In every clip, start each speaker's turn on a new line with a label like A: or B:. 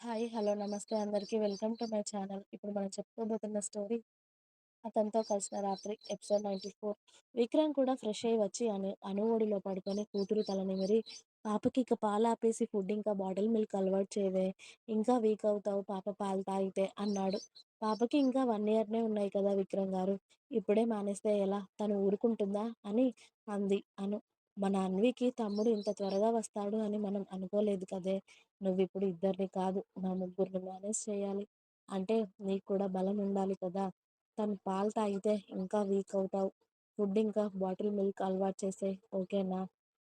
A: Hi hello నమస్తే అందరికీ. Welcome to my channel. ఇప్పుడు మనం చెప్పుకోబోతున్న స్టోరీ అతనితో కలిసిన రాత్రి ఎపిసోడ్ నైంటీ ఫోర్. విక్రమ్ కూడా ఫ్రెష్ అయ్యి వచ్చి అను అను పడుకొని కూతురు తలని మరి పాపకి ఇక పాలు ఆపేసి ఫుడ్ ఇంకా బాటిల్ మిల్క్ అలవాటు చేయవే. ఇంకా వీక్ అవుతావు పాప పాలు తాగితే అన్నాడు. పాపకి ఇంకా వన్ ఇయర్నే ఉన్నాయి కదా విక్రమ్ గారు. ఇప్పుడే మానేస్తే ఎలా? తను ఊరుకుంటుందా? అని అంది అను మన అన్వికి తమ్ముడు ఇంత త్వరగా వస్తాడు అని మనం అనుకోలేదు కదే. నువ్వు ఇప్పుడు ఇద్దరిని కాదు నా ముగ్గురిని మేనేజ్ చేయాలి. అంటే నీకు కూడా బలం ఉండాలి కదా. తను పాలు తాగితే ఇంకా వీక్ అవుతావు ఫుడ్ ఇంకా బాటిల్ మిల్క్ అలవాటు చేసే ఓకేనా?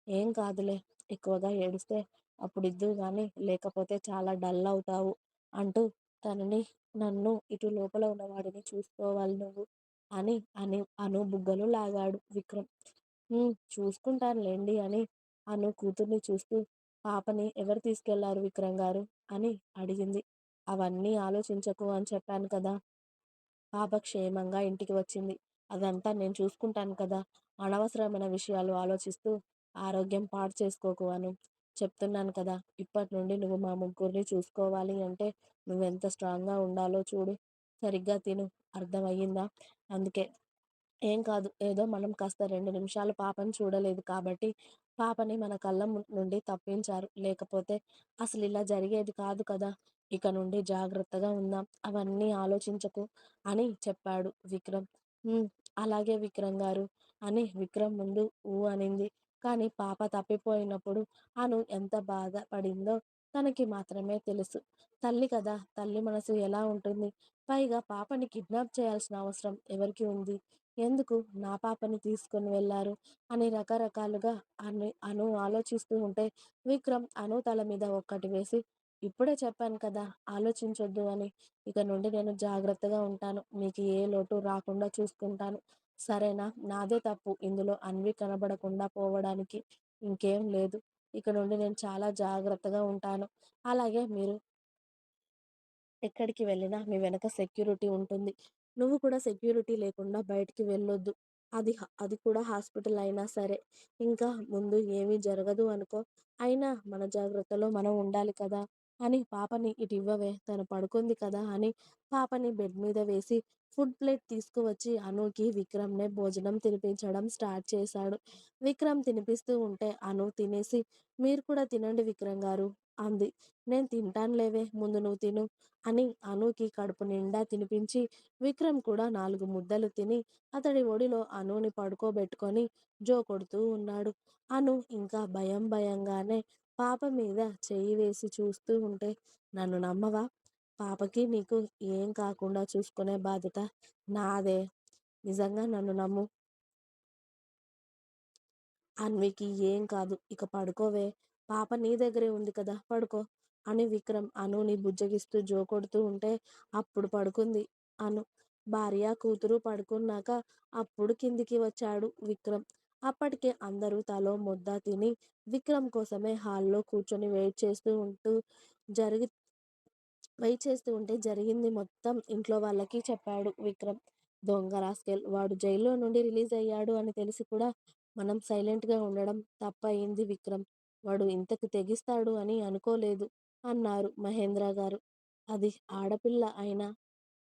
A: ఏం కాదులే ఎక్కువగా ఏడిస్తే అప్పుడు ఇద్దరు కానీ లేకపోతే చాలా డల్ అవుతావు అంటూ తనని నన్ను ఇటు లోపల ఉన్నవాడిని చూసుకోవాలి నువ్వు అని అని అను బుగ్గలు లాగాడు విక్రమ్. "ఉమ్, చూసుకుంటానులేండి అని అను కూతుర్ని చూస్తూ పాపని ఎవరు తీసుకెళ్ళారు విక్రమ్ గారు? అని అడిగింది. అవన్నీ ఆలోచించకు అని చెప్పాను కదా! పాప క్షేమంగా ఇంటికి వచ్చింది. అదంతా నేను చూసుకుంటాను కదా! అనవసరమైన విషయాలు ఆలోచిస్తూ ఆరోగ్యం పాడు చేసుకోకు అను చెప్తున్నాను కదా! ఇప్పటి నుండి నువ్వు మా ముగ్గురిని చూసుకోవాలి అంటే నువ్వెంత స్ట్రాంగ్గా ఉండాలో చూడు. సరిగ్గా తిను. అర్థమయ్యిందా? అందుకే ఏం కాదు. ఏదో మనం కాస్త రెండు నిమిషాలు పాపని చూడలేదు కాబట్టి పాపని మన కళ్ళ నుండి తప్పించారు. లేకపోతే అసలు ఇలా జరిగేది కాదు కదా ఇక నుండి జాగ్రత్తగా ఉందాం అవన్నీ ఆలోచించకు అని చెప్పాడు విక్రమ్. అలాగే విక్రమ్ గారు అని విక్రమ్ ముందు ఊ అనింది. కానీ పాప తప్పిపోయినప్పుడు అను ఎంత బాధపడిందో తనకి మాత్రమే తెలుసు. తల్లి కదా తల్లి మనసు ఎలా ఉంటుంది? పైగా పాపని కిడ్నాప్ చేయాల్సిన అవసరం ఎవరికి ఉంది. ఎందుకు నా పాపని తీసుకొని వెళ్ళారు? అని రకరకాలుగా అను అను ఆలోచిస్తూ ఉంటే విక్రమ్ అను తల మీద ఒక్కటి వేసి ఇప్పుడే చెప్పాను కదా ఆలోచించొద్దు అని. ఇక నుండి నేను జాగ్రత్తగా ఉంటాను. మీకు ఏ లోటు రాకుండా చూసుకుంటాను. సరేనా? నాదే తప్పు. ఇందులో అన్వి కనబడకుండా పోవడానికి ఇంకేం లేదు. ఇక నుండి నేను చాలా జాగ్రత్తగా ఉంటాను. అలాగే మీరు ఎక్కడికి వెళ్ళినా మీ వెనక సెక్యూరిటీ ఉంటుంది. నువ్వు కూడా సెక్యూరిటీ లేకుండా బయటికి వెళ్ళొద్దు. అది అది కూడా హాస్పిటల్ అయినా సరే. ఇంకా ముందు ఏమీ జరగదు అనుకో. అయినా మన జాగ్రత్తలో మనం ఉండాలి కదా. అని పాపని ఇటు ఇవ్వవే తను పడుకుంది కదా అని పాపని బెడ్ మీద వేసి ఫుడ్ ప్లేట్ తీసుకువచ్చి అనుకి విక్రమ్నే భోజనం తినిపించడం స్టార్ట్ చేశాడు. విక్రమ్ తినిపిస్తూ ఉంటే అను తినేసి మీరు కూడా తినండి విక్రమ్ గారు అంది. నేను తింటాను లేవే ముందు నువ్వు తిను అని అనుకి కడుపు నిండా తినిపించి విక్రమ్ కూడా నాలుగు ముద్దలు తిని అతడి ఒడిలో అనుని పడుకోబెట్టుకొని జో కొడుతూ ఉన్నాడు. అను ఇంకా భయం భయంగానే పాప మీద చెయ్యి వేసి చూస్తూ ఉంటే నన్ను నమ్మవా? పాపకి నీకు ఏం కాకుండా చూసుకునే బాధ్యత నాదే. నిజంగా నన్ను నమ్ము. అన్వికి ఏం కాదు. ఇక పడుకోవే. పాప నీ దగ్గరే ఉంది కదా పడుకో అని విక్రమ్ అనుని బుజ్జగిస్తూ జో కొడుతూ ఉంటే అప్పుడు పడుకుంది అను. భార్య కూతురు పడుకున్నాక అప్పుడు కిందికి వచ్చాడు విక్రమ్. అప్పటికే అందరూ తలో ముద్ద తిని విక్రమ్ కోసమే హాల్లో కూర్చొని వెయిట్ చేస్తూ ఉంటూ జరిగి వెయిట్ చేస్తూ ఉంటే జరిగింది మొత్తం ఇంట్లో వాళ్ళకి చెప్పాడు విక్రమ్. దొంగ రాస్కెల్ వాడు జైల్లో నుండి రిలీజ్ అయ్యాడు అని తెలిసి కూడా మనం సైలెంట్గా ఉండడం తప్పయింది విక్రమ్. వాడు ఇంతకు తెగిస్తాడు అని అనుకోలేదు అన్నారు మహేంద్ర గారు. అది ఆడపిల్ల అయినా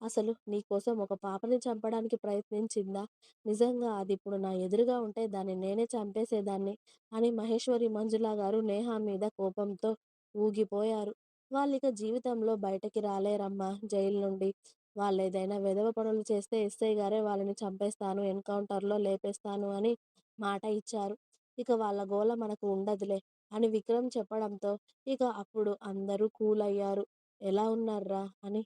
A: అసలు నీకోసం ఒక పాపని చంపడానికి ప్రయత్నించిందా? నిజంగా అది ఇప్పుడు నా ఎదురుగా ఉంటే దాన్ని నేనే చంపేసేదాన్ని? అని మహేశ్వరి మంజుల గారు నేహా మీద కోపంతో ఊగిపోయారు. వాళ్ళిక జీవితంలో బయటకి రాలేరమ్మా జైలు నుండి. వాళ్ళు ఏదైనా వెధవ పనులు చేస్తే ఎస్ఐ గారే వాళ్ళని చంపేస్తాను ఎన్కౌంటర్లో లేపేస్తాను అని మాట ఇచ్చారు. ఇక వాళ్ళ గోల మనకు ఉండదులే అని విక్రమ్ చెప్పడంతో ఇక అప్పుడు అందరూ కూల్ అయ్యారు ఎలా ఉన్నారా అని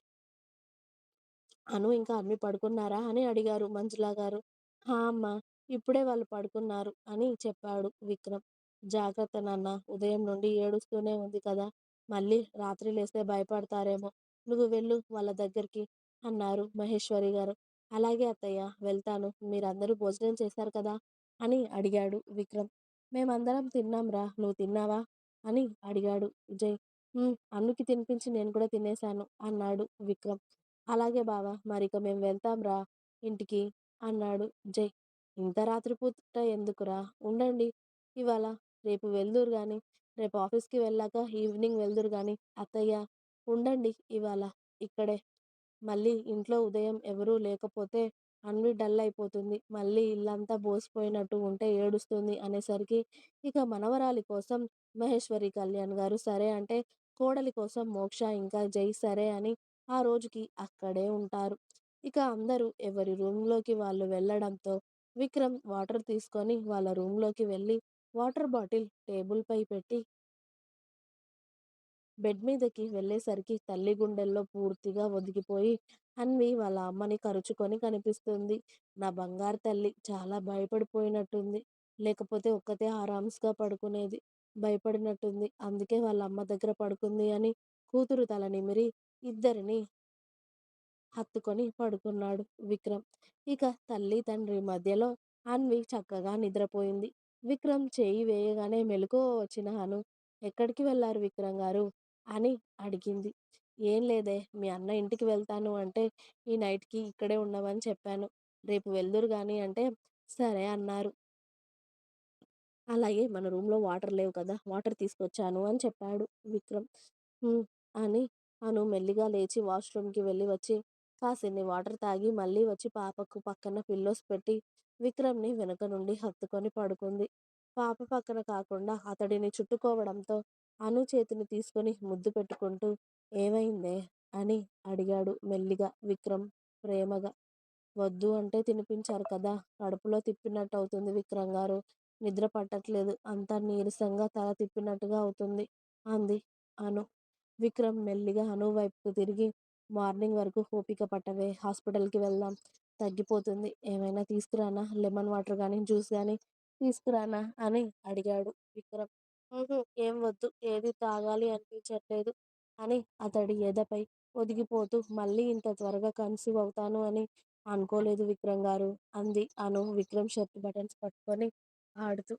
A: అను ఇంకా అమ్మి పడుకున్నారా అని అడిగారు మంజులా గారు. హా అమ్మా ఇప్పుడే వాళ్ళు పడుకున్నారు అని చెప్పాడు విక్రమ్. జాగ్రత్త నాన్న ఉదయం నుండి ఏడుస్తూనే ఉంది కదా మళ్ళీ రాత్రి లేస్తే భయపడతారేమో. నువ్వు వెళ్ళు వాళ్ళ దగ్గరికి అన్నారు మహేశ్వరి గారు. అలాగే అత్తయ్య వెళ్తాను. మీరందరూ భోజనం చేశారు కదా అని అడిగాడు విక్రమ్. మేమందరం తిన్నాంరా నువ్వు తిన్నావా? అని అడిగాడు విజయ్. అన్నుకి తినిపించి నేను కూడా తినేశాను అన్నాడు విక్రమ్. అలాగే బావా మరిక మేము వెళ్తాంరా ఇంటికి అన్నాడు జై ఇంత రాత్రిపూట ఎందుకురా ఉండండి ఇవాళ రేపు వెళ్దురు కానీ రేపు ఆఫీస్కి వెళ్ళాక ఈవినింగ్ వెళ్దురు కానీ అత్తయ్య ఉండండి ఇవాళ ఇక్కడే. మళ్ళీ ఇంట్లో ఉదయం ఎవరూ లేకపోతే అన్వి డల్ అయిపోతుంది. మళ్ళీ ఇల్లంతా బోసిపోయినట్టు ఉంటే ఏడుస్తుంది అనేసరికి ఇక మనవరాలి కోసం మహేశ్వరి కళ్యాణ్ గారు సరే అంటే కోడలి కోసం మోక్ష ఇంకా జై సరే అని ఆ రోజుకి అక్కడే ఉంటారు. ఇక అందరూ ఎవరి రూమ్‌లోకి వాళ్ళు వెళ్ళడంతో విక్రమ్ వాటర్ తీసుకొని వాళ్ళ రూమ్‌లోకి వెళ్ళి వాటర్ బాటిల్ టేబుల్‌పై పెట్టి బెడ్ మీదకి వెళ్ళేసరికి తల్లి గుండెల్లో పూర్తిగా ఒదిగిపోయి అన్వి వాళ్ళ అమ్మని కరుచుకొని కనిపిస్తుంది. నా బంగారు తల్లి చాలా భయపడిపోయినట్టుంది. లేకపోతే ఒక్కతే ఆరామ్స్‌గా పడుకునేది. భయపడినట్టుంది. అందుకే వాళ్ళ అమ్మ దగ్గర పడుకుంది అని కూతురు తల నిమిరి ఇద్దరిని హత్తుకొని పడుకున్నాడు విక్రమ్. ఇక తల్లి, తండ్రి మధ్యలో అన్వి చక్కగా నిద్రపోయింది. విక్రమ్ చేయి వేయగానే మెలకువ వచ్చిన అను ఎక్కడికి వెళ్ళారు విక్రమ్ గారు? అని అడిగింది. ఏం లేదే మీ అన్న ఇంటికి వెళ్తాను అంటే ఈ నైట్‌కి ఇక్కడే ఉండమని చెప్పాను. రేపు వెళ్దురు కానీ అంటే సరే అన్నారు. అలాగే మన రూమ్‌లో వాటర్ లేవు కదా! వాటర్ తీసుకొచ్చాను అని చెప్పాడు విక్రమ్. అని అను మెల్లిగా లేచి వాష్‌రూమ్‌కి వెళ్ళి వచ్చి కాసిన్ని వాటర్ తాగి మళ్ళీ వచ్చి పాపకు పక్కన పిల్లోస్ పెట్టి విక్రమ్‌ని వెనుక నుండి హత్తుకొని పడుకుంది. పాప పక్కన కాకుండా అతడిని చుట్టుకోవడంతో అను చేతిని తీసుకొని ముద్దు పెట్టుకుంటూ ఏమైందే? అని అడిగాడు మెల్లిగా విక్రమ్ ప్రేమగా. వద్దు అంటే తినిపించారు కదా! కడుపులో తిప్పినట్టు అవుతుంది విక్రమ్ గారు. నిద్ర పట్టట్లేదు. అంతా నీరసంగా తల తిప్పినట్టుగా అవుతుంది అంది అను. విక్రమ్ మెల్లిగా అను వైపుకు తిరిగి మార్నింగ్ వరకు ఓపిక పట్టవే హాస్పిటల్‌కి వెళ్దాం. తగ్గిపోతుంది. ఏమైనా తీసుకురానా? లెమన్ వాటర్ కానీ జ్యూస్ కానీ తీసుకురానా? అని అడిగాడు విక్రమ్. ఏం వద్దు. ఏది తాగాలి అనిపించట్లేదు అని అతడి ఎదపై ఒదిగిపోతూ మళ్ళీ ఇంత త్వరగా కన్సీవ్ అవుతాను అని అనుకోలేదు విక్రమ్ గారు అంది అను విక్రమ్ షర్ట్ బటన్స్ పట్టుకొని ఆడుతూ.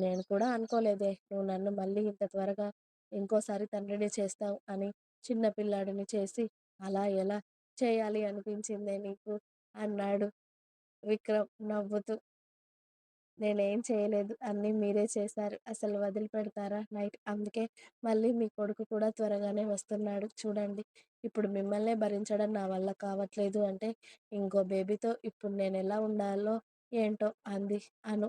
A: నేను కూడా అనుకోలేదే నువ్వు నన్ను మళ్ళీ ఇంత త్వరగా ఇంకోసారి తండ్రిని చేస్తావు అని. చిన్నపిల్లాడిని చేసి అలా ఎలా చేయాలి అనిపించిందే నీకు? అన్నాడు విక్రమ్ నవ్వుతూ. నేనేం చేయలేదు. అన్నీ మీరే చేశారు. అసలు వదిలిపెడతారా నైట్ అందుకే మళ్ళీ మీ కొడుకు కూడా త్వరగానే వస్తున్నాడు చూడండి. ఇప్పుడు మిమ్మల్నే భరించడం నా వల్ల కావట్లేదు అంటే ఇంకో బేబీతో ఇప్పుడు నేను ఎలా ఉండాలో ఏంటో అంది అను.